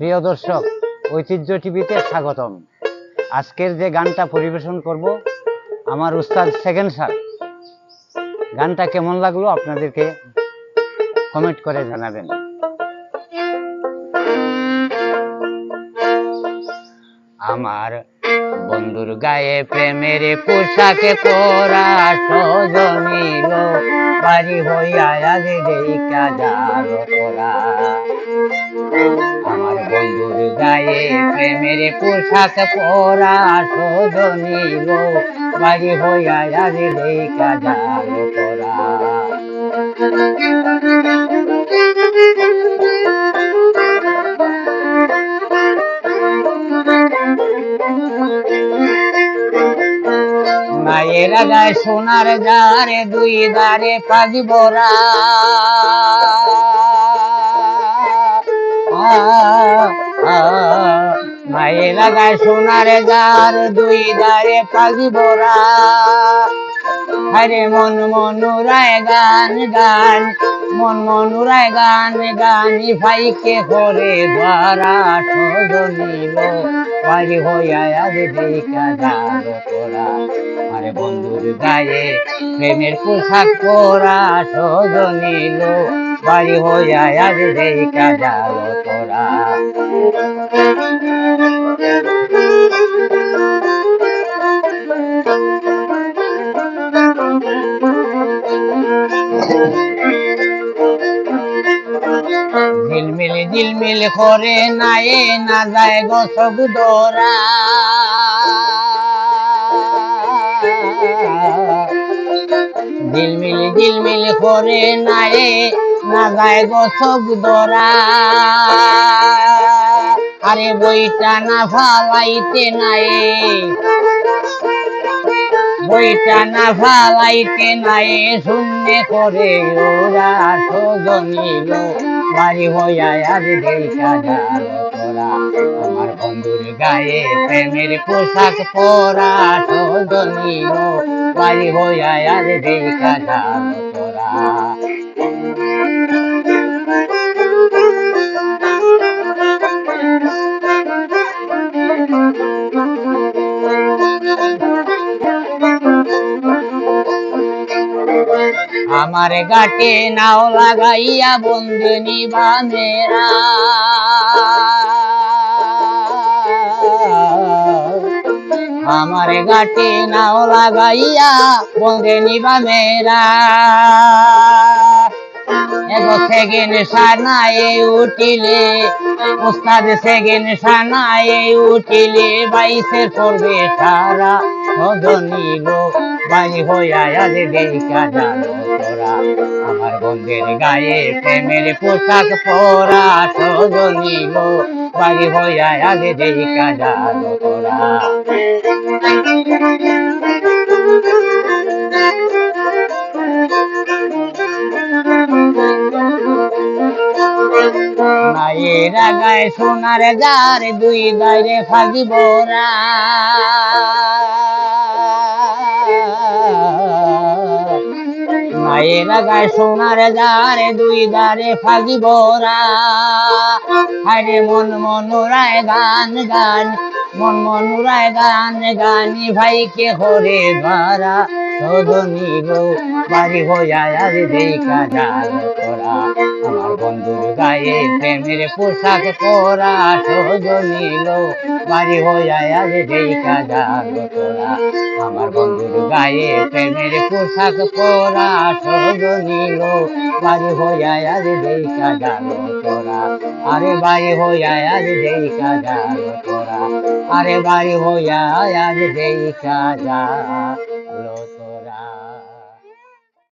প্রিয় দর্শক, ঐতিহ্য টিভিতে স্বাগতম। আজকের যে গানটা পরিবেশন করব, আমার উস্তাদ সেকেন্ড স্যার। গানটা কেমন লাগল আপনাদেরকে কমেন্ট করে জানাবেন। আমার বন্ধুর গায়ে প্রেমের পোশাকে পরা সজনিল। বাড়ি হইয়া আজ দেখা যার তোরা আমার বন্ধুর গায়ে প্রেমের পোশাক পরা সজনিল বাড়ি হইয়া আজ দেখা যার তোরা মায়েরা গায়ে সোনার যারে দুই দারে পাগি বরা মায়েরা গায়ে সোনার যার দুই দারে পাগি বরা হরে মন মনুরায় গান গান, মন মনুরায় গান গান ভাইকে করে দ্বারা সজনিল বাড়ি হইয়া দেখা আরে বন্ধুর গায়ে প্রেমের পোশাক পরা সজনিল বাড়ি হইয়া আজ যার তোরা। ঝিলমিল ঝিলমিল করে নায়ে না যায় গো সব দোরা। ঝিলমিল ঝিলমিল করে নায়ে না যায় গো সব দোরা। আরে বইটা না ফালাইতে নায়ে, বইটা না ফালাইতে নাই শূন্য করে ওরা সজনিল বাড়ি হইয়া আজ দেখা তোরা, আমার বন্ধুর গায়ে প্রেমের পোশাক পরা সজনিল বাড়ি হইয়া আজ দেখা যার তোরা আমার গাটে নাও লাগাইয়া বন্ধু নিবা মেরা। আমার গাটে নাও লাগাইয়া বন্ধু নিবা মেরা। সেগেন সানায়ে উঠিলে, ওস্তাদ সেগেন সানায়ে উঠিলে বাইসের পড়বে সারা আমার বন্ধের গায়ে প্রেমের পোশাক পরা সদনিল বাড়ি হইয়া আজ দেখা জানো তোরা মায়েরা গায়ে সোনার যার দুই ফাগি বোরা মায়েরা গায়ে সোনার যার দুই দারে ফাগি বোরা হারে মন মনুরায় গান গান, মন মনুরায় গান গানি ভাইকে হরে ধরা। সদনিল বাড়ি হইয়া আজ দেখা যার বন্ধুর গায়ে প্রেমের পোশাক পরা সজনিল বাড়ি হইয়া আজ দেখা তোরা। আমার বন্ধুর গায়ে প্রেমের পোশাক পরা সজনিল বাড়ি হইয়া আজ দেখা যার তোরা। আরে বাড়ি হইয়া আজ দেখা যার তোরা। আরে বাড়ি হইয়া আজ দেখা যা